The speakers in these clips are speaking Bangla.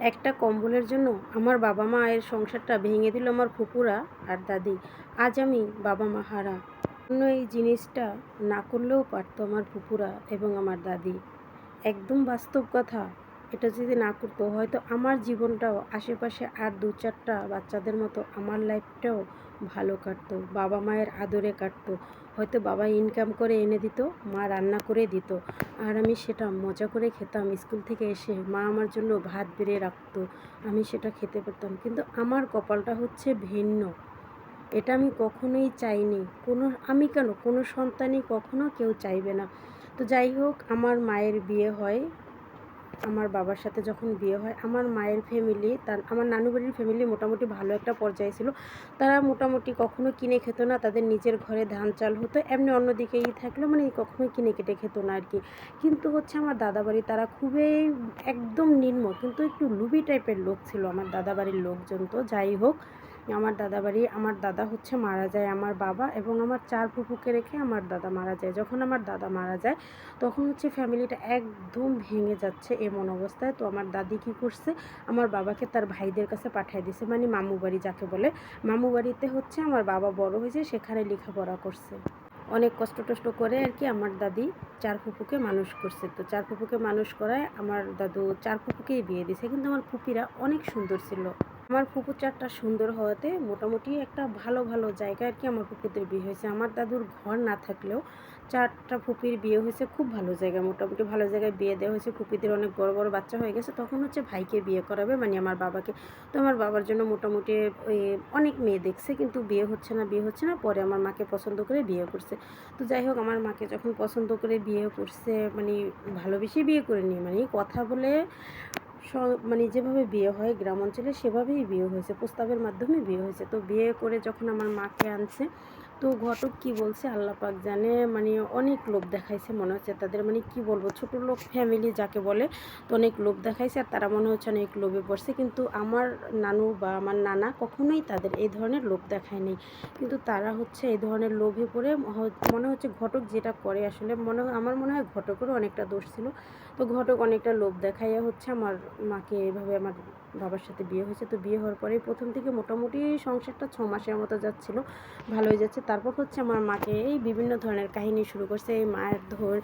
একটা কম্বলের জন্য আমার বাবা মায়ের সংসারটা ভেঙে দিল আমার ফুপুরা আর দাদি। আজ আমি বাবা মা হারা। অন্য এই জিনিসটা না করলেও পারতো আমার ফুপুরা এবং আমার দাদি। একদম বাস্তব কথা। এটা যদি না করতো, হয়তো আমার জীবনটাও আশেপাশে আর দু চারটা বাচ্চাদের মতো আমার লাইফটাও ভালো কাটতো, বাবা মায়ের আদরে কাটতো। হয়তো বাবা ইনকাম করে এনে দিত, মা রান্না করে দিত। আর আমি সেটা মজা করে খেতাম, স্কুল থেকে এসে মা আমার জন্য ভাত বেড়ে রাখতো, আমি সেটা খেতে পারতাম। কিন্তু আমার কপালটা হচ্ছে ভিন্ন। এটা আমি কখনোই চাইনি। কোনো, আমি কেন? কোনো সন্তানই কখনো কেউ চাইবে না। তো যাই হোক, আমার মায়ের বিয়ে হয় আমার বাবার সাথে যখন বিয়ে হয়, আমার মায়ের ফ্যামিলি তার, আমার নানু বাড়ির ফ্যামিলি মোটামুটি ভালো একটা পর্যায়ে ছিল। তারা মোটামুটি কখনো কিনে খেত না, তাদের নিজের ঘরে ধান চাল হতো, এমনি অন্যদিকেই থাকল মানে কখনোই কিনে কেটে খেত না আর কি। কিন্তু হচ্ছে আমার দাদাবাড়ি তারা খুবই একদম নিম্ন, কিন্তু একটু লুবি টাইপের লোক ছিল আমার দাদাবাড়ির লোকজন তো, যাই হোক। আমার দাদাবাড়ি, আমার দাদা হচ্ছে মারা যায় আমার বাবা এবং আমার চার ফুপুকে রেখে আমার দাদা মারা যায়। যখন আমার দাদা মারা যায়, তখন হচ্ছে ফ্যামিলিটা একদম ভেঙে যাচ্ছে এমন অবস্থায়। তো আমার দাদি কী করছে, আমার বাবাকে তার ভাইদের কাছে পাঠিয়ে দিছে মানে মামু বাড়ি যাকে বলে। মামু বাড়িতে হচ্ছে আমার বাবা বড় হয়েছে, সেখানে লেখাপড়া করছে। অনেক কষ্ট টষ্ট করে আর কি আমার দাদি চার ফুপুকে মানুষ করছে। তো চার ফুপুকে মানুষ করায় আমার দাদু চার ফুপুকেই বিয়ে দিছে, কিন্তু আমার ফুপিরা অনেক সুন্দর ছিল। আমার ফুপুর চারটা সুন্দর হওয়াতে মোটামুটি একটা ভালো ভালো জায়গা আর কি আমার ফুপুদের বিয়ে হয়েছে। আমার দাদুর ঘর না থাকলেও চারটা ফুপির বিয়ে হয়েছে, খুব ভালো জায়গা মোটামুটি ভালো জায়গায় বিয়ে দেওয়া হয়েছে। ফুপিদের অনেক বড় বড় বাচ্চা হয়ে গেছে। তখন হচ্ছে ভাইকে বিয়ে করাবে। মানে আমার বাবাকে। তো আমার বাবার জন্য মোটামুটি অনেক মেয়ে দেখছে। কিন্তু বিয়ে হচ্ছে না, বিয়ে হচ্ছে না। পরে আমার মাকে পছন্দ করে বিয়ে করছে। তো যাই হোক, আমার মাকে যখন পছন্দ করে বিয়ে করছে মানে ভালোবেসে বিয়ে করে নিয়ে মানে কথা বলে মানে যেভাবে বিয়ে হয় গ্রাম অঞ্চলে সেভাবেই বিয়ে হয়েছে, প্রস্তাবের মাধ্যমে বিয়ে হয়েছে। তো বিয়ে করে যখন আমার মাকে আনছে তো ঘটক কি বলছে? আল্লাহ পাক জানে মানে অনেক লোভ দেখাইছে মনে হচ্ছে তাদের। মানে কি বলব, ছোট লোক ফ্যামিলি যাকে বলে, তো অনেক লোভ দেখাইছে আর তারা মনে হচ্ছে অনেক লোভে পড়ছে। কিন্তু আমার নানু বা আমার নানা কখনোই তাদের এই ধরনের লোভ দেখায়নি কিন্তু তারা হচ্ছে এই ধরনের লোভে পড়ে মনে হচ্ছে ঘটক যেটা করে আসলে মনে আমার মনে হয় ঘটকেরও অনেকটা দোষ ছিল। তো ঘটক অনেকটা লোভ দেখাইয়া হচ্ছে আমার মাকে এভাবে আমার বাবার সাথে বিয়ে হয়েছে। তো বিয়ে হওয়ার পরে প্রথম থেকে মোটামুটি সংসারটা ছ মাসের মতো যাচ্ছিল, ভালোই যাচ্ছে। তারপর হচ্ছে আমার মাকে এই বিভিন্ন ধরনের কাহিনী শুরু করছে, এই মায়ের ধর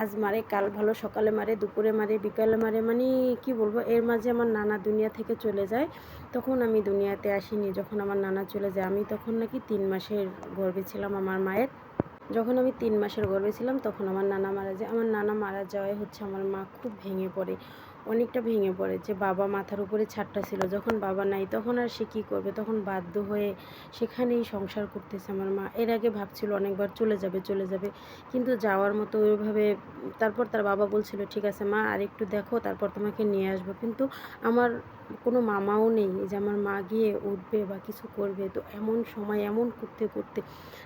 আজ মারে, কাল ভালো, সকালে মারে, দুপুরে মারে, বিকালে মারে মানে কি বলব, এর মাঝে আমার নানা দুনিয়া থেকে চলে যায়। তখন আমি দুনিয়াতে আসিনি, যখন আমার নানা চলে যায়, আমি তখন নাকি তিন মাসের গর্বে ছিলাম আমার মায়ের। যখন আমি তিন মাসের গর্বে ছিলাম, তখন আমার নানা মারা যায়, আমার নানা মারা যাওয়ায় হচ্ছে আমার মা খুব ভেঙে পড়ে। অনেকটা ভেঙে পড়ে যে বাবা মাথার উপরে ছাদটা ছিল। যখন বাবা নাই, তখন আর সে কী করবে? তখন বাধ্য হয়ে সেখানেই সংসার করতেছে আমার মা। এর আগে ভাবছিল অনেকবার চলে যাবে চলে যাবে। কিন্তু যাওয়ার মতো ওইভাবে তারপর তার বাবা বলছিল, ঠিক আছে মা, আর একটু দেখো, তারপর তোমাকে নিয়ে আসব। কিন্তু আমার কোনো মামাও নেই। যে আমার মা গিয়ে উঠবে বা কিছু করবে, তো এমন সময়, এমন করতে করতে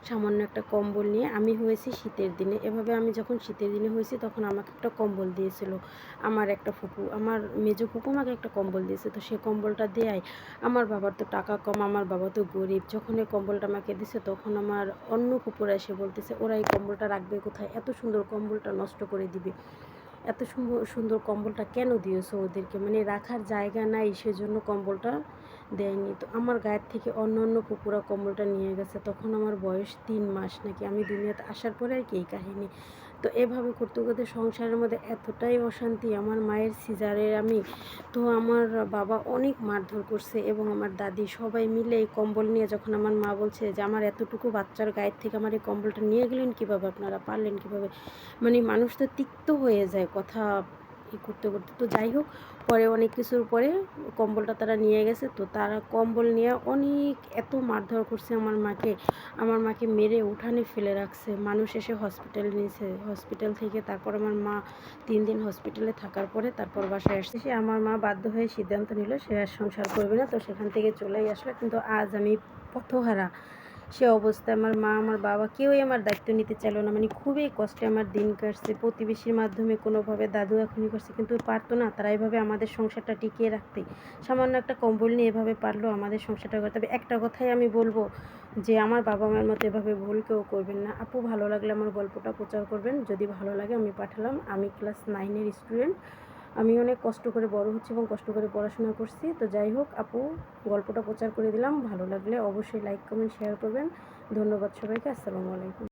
সামান্য একটা কম্বল নিয়ে আমি হয়েছি শীতের দিনে। এভাবে আমি যখন শীতের দিনে হয়েছি, তখন আমাকে একটা কম্বল দিয়েছিল। আমার একটা ফুপু আমার মেজো ফুপু আমাকে একটা কম্বল দিয়েছে, তো সে কম্বলটা দেয় আমার বাবার তো টাকা কম, আমার বাবা তো গরিব। যখন এই কম্বলটা আমাকে দিছে, তখন আমার অন্য ফুপুরা এসে বলতেছে, ওরা এই কম্বলটা রাখবে কোথায়? এত সুন্দর কম্বলটা নষ্ট করে দিবে। এত সুন্দর সুন্দর কম্বলটা কেন দিয়েছ ওদেরকে? মানে রাখার জায়গা নাই, সেজন্য কম্বলটা দেয়নি। তো আমার গায়ের থেকে অন্য অন্য কুকুরা কম্বলটা নিয়ে গেছে। তখন আমার বয়স তিন মাস নাকি। আমি দুনিয়াতে আসার পরে আর কি এই কাহিনী। তো এভাবে করতে করতে সংসারের মধ্যে এতটাই অশান্তি, আমার মায়ের সিজারের আমি, তো আমার বাবা অনেক মারধর করছে এবং আমার দাদি সবাই মিলে এই কম্বল নিয়ে যখন আমার মা বলছে যে আমার এতটুকু বাচ্চার গায়ের থেকে আমার এই কম্বলটা নিয়ে গেলেন কীভাবে, আপনারা পারলেন কীভাবে? মানে মানুষ তো তিক্ত হয়ে যায় কথা ই করতে করতে। তো যাই হোক, পরে অনেক কিছুর পরে কম্বলটা তারা নিয়ে গেছে। তো তারা কম্বল নিয়ে অনেক এত মারধর করছে আমার মাকে। আমার মাকে মেরে উঠানে ফেলে রাখছে। মানুষ এসে হসপিটাল নিয়েছে। হসপিটাল থেকে তারপর আমার মা তিন দিন হসপিটালে থাকার পরে তারপর বাসায় আসছে। সে আমার মা বাধ্য হয়ে সিদ্ধান্ত নিল, সে আর সংসার করবে না। তো সেখান থেকে চলেই আসলো। কিন্তু আজ আমি পথহারা। সে অবস্থায় আমার মা, আমার বাবা কেউই আমার দায়িত্ব নিতে চাইলো না। মানে খুবই কষ্টে আমার দিন কাটছে। প্রতিবেশীর মাধ্যমে কোনোভাবে দাদু এখনই করছে, কিন্তু পারতো না। তারা এইভাবে আমাদের সংসারটা টিকিয়ে রাখতে। সামান্য একটা কম্বল নিয়ে এভাবে পারল আমাদের সংসারটা করতে হবে একটা কথাই আমি বলব যে, আমার বাবা মায়ের মতো এভাবে ভুল কেউ করবেন না। আপু, ভালো লাগলে আমার গল্পটা প্রচার করবেন। যদি ভালো লাগে আমি পাঠালাম। আমি ক্লাস নাইনের স্টুডেন্ট আমি অনেক কষ্ট করে বড় হচ্ছি এবং কষ্ট করে পড়াশোনা করছি। তো যাই হোক, আপু, গল্পটা প্রচার করে দিলাম। ভালো লাগলে অবশ্যই লাইক কমেন্ট শেয়ার করবেন। ধন্যবাদ সবাইকে। আসসালামু আলাইকুম।